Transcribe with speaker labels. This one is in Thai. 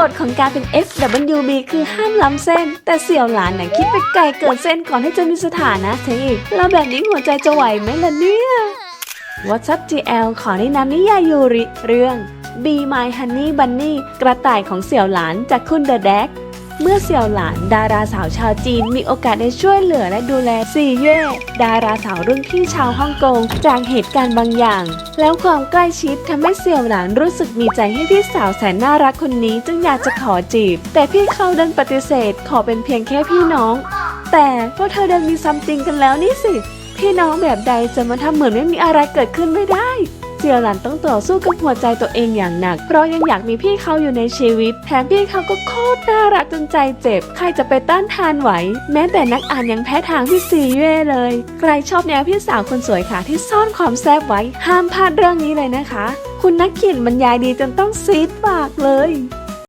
Speaker 1: กฎของการเป็น FWB คือห้ามล้ำเส้น แต่เสี่ยวหลานน่ะคิดไปไกลเกินเส้นก่อนที่จะมีสถานะเธออีกแล้วแบบนี้หัวใจจะไหวไหมล่ะเนี่ย WhatsApp GL ขอแนะนำนิยายยูริ เรื่อง Be My Honey Bunny กระต่ายของเสี่ยวหลานจากคุณเดอะแดก เมื่อเสี่ยวหลานดาราสาวชาวจีนมีโอกาสได้ช่วยเหลือและดูแลซีเย่ดาราสาวรุ่นพี่ชาวฮ่องกงจากเหตุการณ์บางอย่าง แล้วความใกล้ชิดทำให้เสี่ยวหลานรู้สึกมีใจให้พี่สาวแสนน่ารักคนนี้จึงอยากจะขอจีบ แต่พี่เขาดันปฏิเสธขอเป็นเพียงแค่พี่น้อง แต่พวกเธอดันมีซัมติงกันแล้วนี่สิ พี่น้องแบบใดจะมาทำเหมือนไม่มีอะไรเกิดขึ้นไม่ได้ เสี่ยวหลันต้องต่อสู้กับหัวใจตัวเองอย่างหนัก เพราะยังอยากมีพี่เขาอยู่ในชีวิต แถมพี่เขาก็โคตรน่ารักจนใจเจ็บ ใครจะไปต้านทานไหว แม้แต่นักอ่านยังแพ้ทางพี่ซีเย่เลย ใครชอบแนวพี่สาวคนสวยค่ะที่ซ่อนความแซ่บไว้ ห้ามพลาดเรื่องนี้เลยนะคะ คุณนักเขียนบรรยายดีจนต้องซีดปากเลย